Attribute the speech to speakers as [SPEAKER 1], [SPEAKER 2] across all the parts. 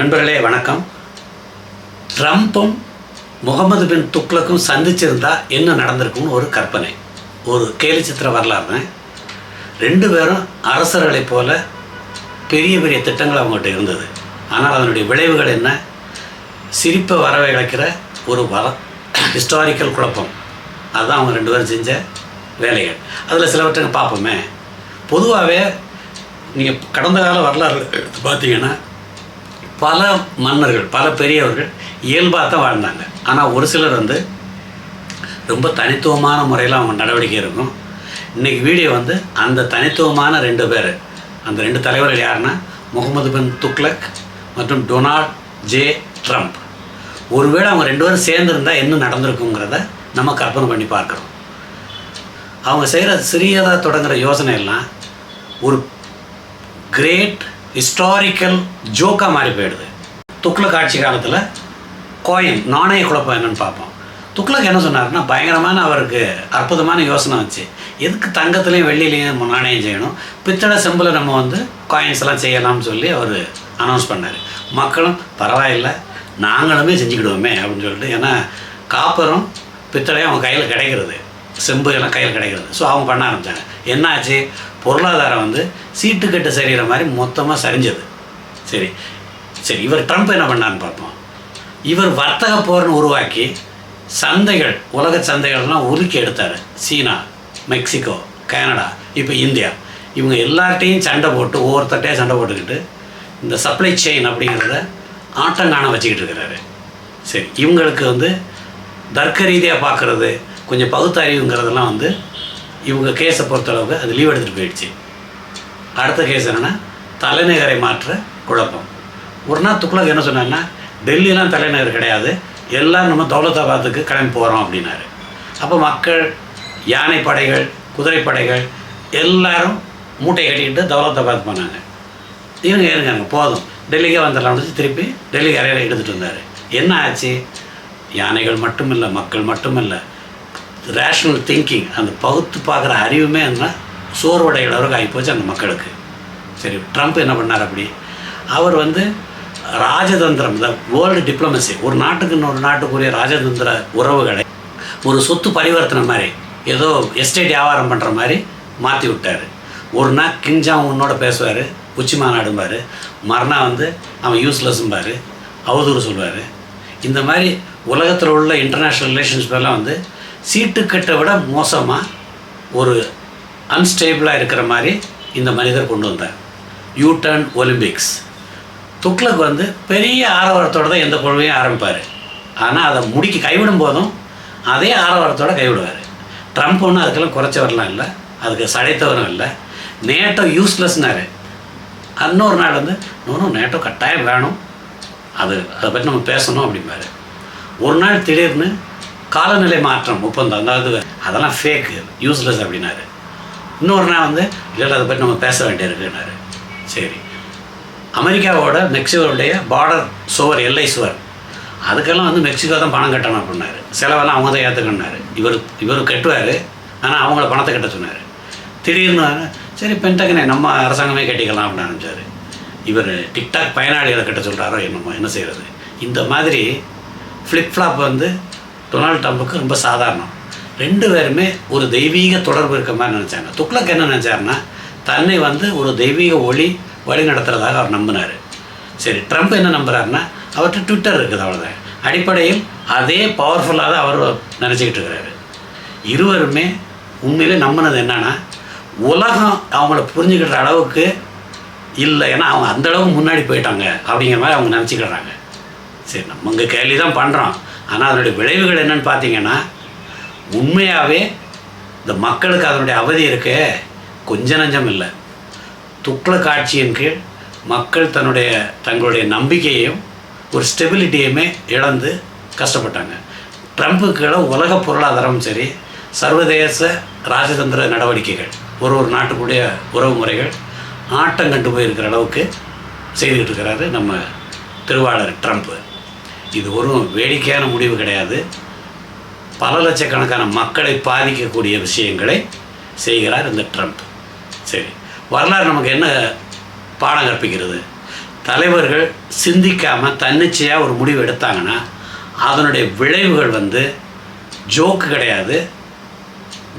[SPEAKER 1] நண்பர்களே வணக்கம். ட்ரம்ப்பும் முகமது பின் துக்ளக்கும் சந்திச்சிருந்தா என்ன நடந்திருக்கும்னு ஒரு கற்பனை ஒரு கேலி சித்திர வரலாறு ரெண்டு பேரும் அரசர்களைப் போல பெரிய பெரிய திட்டங்கள் அவங்ககிட்ட இருந்தது. ஆனால் அதனுடைய விளைவுகள் என்ன? சிரிப்பை வரவழைக்கிற ஒரு வர ஹிஸ்டாரிக்கல் குழப்பம். அதுதான் அவங்க ரெண்டு பேரும் செஞ்ச வேலைகள். அதில் சிலவற்றை பார்ப்போமே. பொதுவாகவே நீங்கள் கடந்த கால வரலாறு எடுத்து பார்த்தீங்கன்னா பல மன்னர்கள் பல பெரியவர்கள் இயல்பாக தான் வாழ்ந்தாங்க. ஆனால் ஒரு சிலர் வந்து ரொம்ப தனித்துவமான முறையில் அவங்க நடவடிக்கை இருக்கும் இன்றைக்கி வீடியோ வந்து அந்த தனித்துவமான ரெண்டு பேர். அந்த ரெண்டு தலைவர்கள் யாருன்னா முகமது பின் துக்லக் மற்றும் டொனால்ட் ஜே. ட்ரம்ப். ஒருவேளை அவங்க ரெண்டு பேரும் சேர்ந்துருந்தா என்ன நடந்திருக்குங்கிறத நம்ம கற்பனை பண்ணி பார்க்குறோம் அவங்க செய்கிற சிறியதாக தொடங்குகிற யோசனை எல்லாம் ஒரு கிரேட் ஹிஸ்டாரிக்கல் ஜோக்காக மாறி போயிடுது. துக்ளக் ஆட்சி காலத்தில் கோயின் நாணய குழப்பம் என்னன்னு பார்ப்போம். துக்ளக் என்ன சொன்னார்னா பயங்கரமான அவருக்கு அற்புதமான யோசனை வச்சு எதுக்கு தங்கத்துலேயும் வெள்ளிலையும் நம்ம நாணயம் செய்யணும்? பித்தளை செம்பில் நம்ம வந்து காயின்ஸ் எல்லாம் செய்யலாம்னு சொல்லி அவர் அனௌன்ஸ் பண்ணார். மக்களும் பரவாயில்லை நாங்களுமே செஞ்சுக்கிடுவோமே அப்படின்னு சொல்லிட்டு ஏன்னா காப்பரும் பித்தளையும் அவங்க கையில் கிடைக்கிறது. செம்பு எல்லாம் கையில் கிடைக்கிறது. ஸோ அவங்க பண்ண ஆரம்பித்தாங்க என்னாச்சு? பொருளாதாரம் வந்து சீட்டுக்கட்டு சரிகிற மாதிரி மொத்தமாக சரிஞ்சது. சரி. சரி இவர் ட்ரம்ப் என்ன பண்ணான்னு பார்ப்போம். இவர் வர்த்தக போர்னு உருவாக்கி சந்தைகள் உலக சந்தைகள்லாம் உருக்கி எடுத்தார். சீனா மெக்சிகோ கனடா இப்போ இந்தியா. இவங்க எல்லார்ட்டையும் சண்டை போட்டு ஒவ்வொருத்தட்டையும் சண்டை போட்டுக்கிட்டு இந்த சப்ளை செயின் அப்படிங்கிறத ஆட்டங்கான வச்சுக்கிட்டு இருக்கிறாரு. சரி இவங்களுக்கு வந்து தர்க்க ரீதியாக பார்க்குறது கொஞ்சம் பகுத்தறிவுங்கிறதெல்லாம் வந்து இவங்க கேஸை பொறுத்தளவுக்கு அது லீவ் எடுத்துகிட்டு போயிடுச்சு. அடுத்த கேஸ் என்னென்னா தலைநகரை மாற்ற குழப்பம். ஒரு நாள் துக்ளக் என்ன சொன்னார்னா டெல்லிலாம் தலைநகர் கிடையாது எல்லாம் நம்ம தௌலதாபாத்துக்கு கிளம்பி போகிறோம் அப்படின்னாரு. அப்போ மக்கள் யானை படைகள் குதிரைப்படைகள் எல்லாரும் மூட்டை கட்டிக்கிட்டு தௌலதாபாத் போனாங்க. இவங்க இருங்க போதும். டெல்லிக்கே வந்துடலாம்னு திருப்பி டெல்லி அறையில் எடுத்துகிட்டு வந்தார். என்ன ஆச்சு? யானைகள் மட்டும் இல்லை மக்கள் மட்டும் இல்லை ரேஷ்னல் திங்கிங் அந்த பகுத்து பார்க்குற அறிவுமே என்ன? சோர்வடைகிற அளவுக்கு ஆகிப்போச்சு அந்த மக்களுக்கு. சரி ட்ரம்ப் என்ன பண்ணார் அப்படி? அவர் வந்து ராஜதந்திரம் இந்த வேர்ல்டு டிப்ளமசி ஒரு நாட்டுக்கு இன்னொரு நாட்டுக்குரிய ராஜதந்திர உறவுகளை ஒரு சொத்து பரிவர்த்தனை மாதிரி ஏதோ எஸ்டேட் வியாபாரம் பண்ணுற மாதிரி மாற்றி விட்டார். ஒரு நாள் கிங்ஜாங் உன்னோட பேசுவார் உச்சி மாநாடும்பார் மறுநாள் வந்து அவன் யூஸ்லெஸ்ஸும்பார் அவதூறு சொல்வார். இந்த மாதிரி உலகத்தில் உள்ள இன்டர்நேஷ்னல் ரிலேஷன்ஷிப்பெல்லாம் வந்து சீட்டுக்கட்டை விட மோசமாக ஒரு அன்ஸ்டேபிளாக இருக்கிற மாதிரி இந்த மனிதர் கொண்டு வந்தார். யூ டர்ன் ஒலிம்பிக்ஸ் துக்ளக் வந்து பெரிய ஆரவாரத்தோடு தான் எந்த கொள்கையும் ஆரம்பிப்பார். ஆனால் அதை முடிக்க கைவிடும் போதும் அதே ஆரவாரத்தோடு கைவிடுவார். ட்ரம்ப் ஒன்றும் அதுக்கெல்லாம் குறைச்சவரெலாம் இல்லை. அதுக்கு சடைத்தவரும் இல்லை. நேட்டோ யூஸ்லெஸ்னாரு இன்னொரு நாள் வந்து இன்னொன்று நேட்டோ கட்டாயம் வேணும். அது அதை பற்றி நம்ம பேசணும் அப்படிம்பாரு. ஒரு நாள் திடீர்னு காலநிலை மாற்றம் ஒப்பந்தம் அதாவது அதெல்லாம் ஃபேக்கு யூஸ்லெஸ் அப்படின்னாரு. இன்னொரு நாள் வந்து இல்லை அதை பற்றி நம்ம பேச வேண்டியிருக்குன்னாரு. சரி. அமெரிக்காவோட மெக்சிகோடைய பார்டர் சுவர் எல்லை சுவர் அதுக்கெல்லாம் வந்து மெக்சிகோ தான் பணம் கட்டணும் அப்படின்னாரு. செலவெல்லாம் அவங்க தான் ஏற்றுக்கணுனாரு இவர் இவர் கட்டுவார். ஆனால் அவங்கள பணத்தை கட்ட சொன்னார். திடீர்னு சரி பென்டகனே நம்ம அரசாங்கமே கட்டிக்கலாம் அப்படின்னு ஆரம்பிச்சார் இவர் டிக்டாக் பயனாளிகளை கட்ட சொல்கிறாரோ என்னமோ என்ன செய்கிறது இந்த மாதிரி ஃப்ளிப்ஃப்ளாப் வந்து டொனால்ட் ட்ரம்புக்கு ரொம்ப சாதாரணம். ரெண்டு பேருமே ஒரு தெய்வீக தொடர்பு இருக்க மாதிரி நினச்சாங்க. துக்ளக் என்ன நினச்சாருன்னா தன்னை வந்து ஒரு தெய்வீக ஒளி வழி நடத்துகிறதாக அவர் நம்பினார். சரி ட்ரம்ப் என்ன நம்புகிறாருன்னா அவர்கிட்ட ட்விட்டர் இருக்குது அவ்வளோதான் அடிப்படையில் அதே பவர்ஃபுல்லாக தான் அவர் நினச்சிக்கிட்டு இருக்கிறாரு. இருவருமே உண்மையிலே நம்பினது என்னென்னா உலகம் அவங்கள புரிஞ்சுக்கிற அளவுக்கு இல்லை. ஏன்னா அவங்க அந்தளவுக்கு முன்னாடி போயிட்டாங்க அப்படிங்கிற மாதிரி அவங்க நினச்சிக்கிறாங்க. சரி நம்ம இங்கே கேள்வி தான் பண்ணுறோம் ஆனால் அதனுடைய விளைவுகள் என்னன்னு பார்த்தீங்கன்னா உண்மையாகவே இந்த மக்களுக்கு அதனுடைய அவதி இருக்கே. கொஞ்ச நஞ்சம் இல்லை. துக்ள காட்சியின் கீழ் மக்கள் தன்னுடைய தங்களுடைய நம்பிக்கையையும் ஒரு ஸ்டெபிலிட்டியுமே இழந்து கஷ்டப்பட்டாங்க. ட்ரம்ப்புக்கு உலக பொருளாதாரமும் சரி சர்வதேச ராஜதந்திர நடவடிக்கைகள் ஒரு ஒரு நாட்டுக்குடைய உறவு முறைகள் ஆட்டம் கண்டு போயிருக்கிற அளவுக்கு செய்துக்கிட்டு இருக்கிறாரு நம்ம திருவாளர் ட்ரம்ப்பு இது ஒரு வேடிக்கையான முடிவு கிடையாது. பல லட்சக்கணக்கான மக்களை பாதிக்கக்கூடிய விஷயங்களை செய்கிறார் இந்த ட்ரம்ப் சரி வரலாறு நமக்கு என்ன பாடம் கற்பிக்கிறது? தலைவர்கள் சிந்திக்காமல் தன்னிச்சையாக ஒரு முடிவு எடுத்தாங்கன்னா அதனுடைய விளைவுகள் வந்து ஜோக்கு கிடையாது.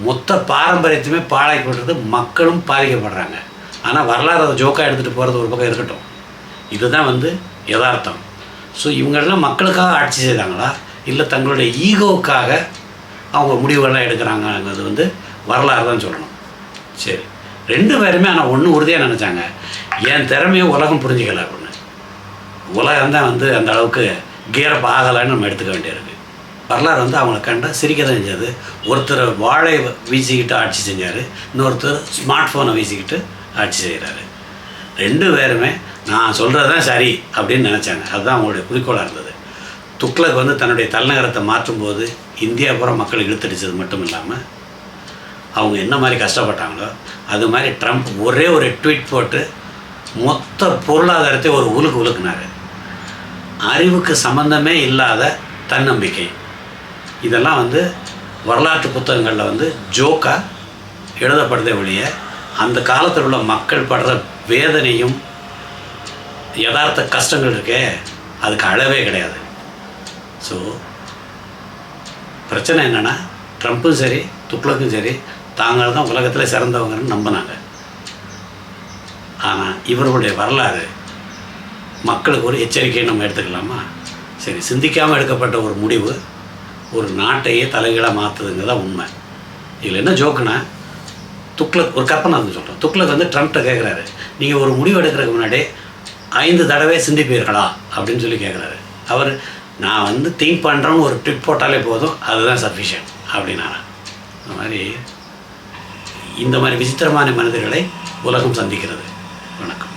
[SPEAKER 1] மொத்த பாரம்பரியத்தையுமே பாழாக்கிவிடுறது மக்களும் பாதிக்கப்படுறாங்க. ஆனால் வரலாறு அதை ஜோக்காக எடுத்துகிட்டு போகிறது ஒரு பக்கம் இருக்கட்டும். இதுதான் வந்து யதார்த்தம். ஸோ இவங்கெல்லாம் மக்களுக்காக ஆட்சி செய்தாங்களா? இல்லை தங்களுடைய ஈகோவுக்காக அவங்க முடிவுகள்லாம் எடுக்கிறாங்கங்கிறது வந்து வரலாறு தான் சொல்லணும். சரி. ரெண்டு பேருமே ஆனால் ஒன்று உறுதியாக நினச்சாங்க. என் திறமையை உலகம் புரிஞ்சுக்கல அப்படின்னு. உலகம் தான் வந்து அந்த அளவுக்கு கீரப் ஆகலைன்னு நம்ம எடுத்துக்க வேண்டியிருக்கு. வரலாறு வந்து அவங்கள கண்டா சிரிக்க தான் செஞ்சது ஒருத்தர் வாழை வீசிக்கிட்டு ஆட்சி செஞ்சார். இன்னொருத்தர் ஸ்மார்ட் ஃபோனை வீசிக்கிட்டு ஆட்சி செய்கிறாரு. ரெண்டு பேருமே நான் சொல்கிறது தான் சரி அப்படின்னு நினச்சாங்க. அதுதான் அவங்களுடைய குறிக்கோளாக இருந்தது. துக்ளக் வந்து தன்னுடைய தலைநகரத்தை மாற்றும்போது இந்தியா பூரா மக்கள் இழுத்தடிச்சது மட்டும் இல்லாமல் அவங்க என்ன மாதிரி கஷ்டப்பட்டாங்களோ அது மாதிரி ட்ரம்ப் ஒரே ஒரு ட்வீட் போட்டு மொத்த பொருளாதாரத்தை ஒரு உலுக்கு உலுக்குனாரு. அறிவுக்கு சம்மந்தமே இல்லாத தன்னம்பிக்கை. இதெல்லாம் வந்து வரலாற்று புத்தகங்களில் வந்து ஜோக்காக எழுதப்படுதே ஒழிய அந்த காலத்தில் உள்ள மக்கள் படுற வேதனையும் யதார்த்த கஷ்டங்கள் இருக்கே அதுக்கு அளவே கிடையாது. ஸோ பிரச்சனை என்னென்னா ட்ரம்ப்பும் சரி துக்ளக்கும் சரி தாங்கள் தான் உலகத்தில் சிறந்தவங்கன்னு நம்பினாங்க. ஆனால் இவர்களுடைய வரலாறு மக்களுக்கு ஒரு எச்சரிக்கையை நம்ம எடுத்துக்கலாமா? சரி சிந்திக்காமல் எடுக்கப்பட்ட ஒரு முடிவு ஒரு நாட்டையே தலைகீழாக தான் உண்மை. இதில் என்ன ஜோக்குன்னா துக்ளக் ஒரு கற்பனை வந்து சொல்கிறேன் துக்ளக் வந்து ட்ரம்ப்ட்ட கேட்குறாரு நீங்கள் ஒரு முடிவு எடுக்கிறதுக்கு முன்னாடி ஐந்து தடவை சிந்திப்பீர்களா? அப்படின்னு சொல்லி கேட்குறாரு அவர் நான் வந்து திங்க் பண்ணுறேன்னு ஒரு ட்விட் போட்டாலே போதும் அதுதான் சஃபிஷியன்ட் அப்படின்னாரா. இந்த மாதிரி இந்த மாதிரி விசித்திரமான மனிதர்களை உலகம் சந்திக்கிறது. வணக்கம்.